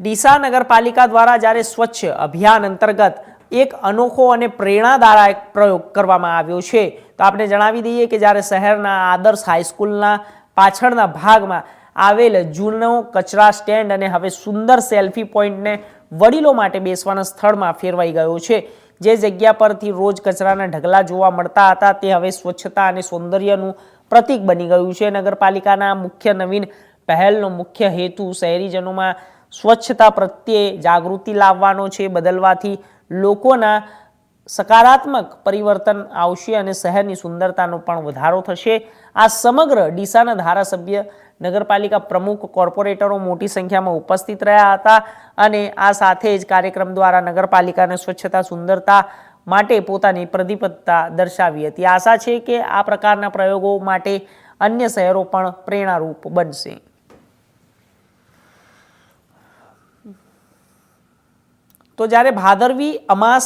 ડીસા નગરપાલિકા દ્વારા જ્યારે સ્વચ્છ અભિયાન અંતર્ગત એક અનોખો અને પ્રેરણાદાયક પ્રયોગ કરવામાં આવ્યો છે, તો આપણે જણાવી દઈએ કે જ્યારે શહેરના આદર્શ હાઈસ્કૂલના પાછળના ભાગમાં આવેલ જૂનો કચરા સ્ટેન્ડ અને હવે સુંદર સેલ્ફી પોઈન્ટને વડીલો માટે બેસવાના સ્થળમાં ફેરવાઈ ગયો છે, જે જગ્યા પરથી રોજ કચરાના ઢગલા જોવા મળતા હતા, તે હવે સ્વચ્છતા અને સૌંદર્યનું પ્રતીક બની ગયું છે. નગરપાલિકાના મુખ્ય નવીન પહેલનો મુખ્ય હેતુ શહેરીજનોમાં સ્વચ્છતા પ્રત્યે જાગૃતિ લાવવાનો છે, બદલવાથી લોકોના સકારાત્મક પરિવર્તન આવશે અને શહેરની સુંદરતાનો પણ વધારો થશે. આ સમગ્ર ડીસાના ધારાસભ્ય, નગરપાલિકા પ્રમુખ, કોર્પોરેટરો મોટી સંખ્યામાં ઉપસ્થિત રહ્યા હતા અને આ સાથે જ કાર્યક્રમ દ્વારા નગરપાલિકાને સ્વચ્છતા, સુંદરતા માટે પોતાની પ્રતિબદ્ધતા દર્શાવી હતી. આશા છે કે આ પ્રકારના પ્રયોગો માટે અન્ય શહેરો પણ પ્રેરણારૂપ બનશે. તો જ્યારે ભાદરવી અમાસ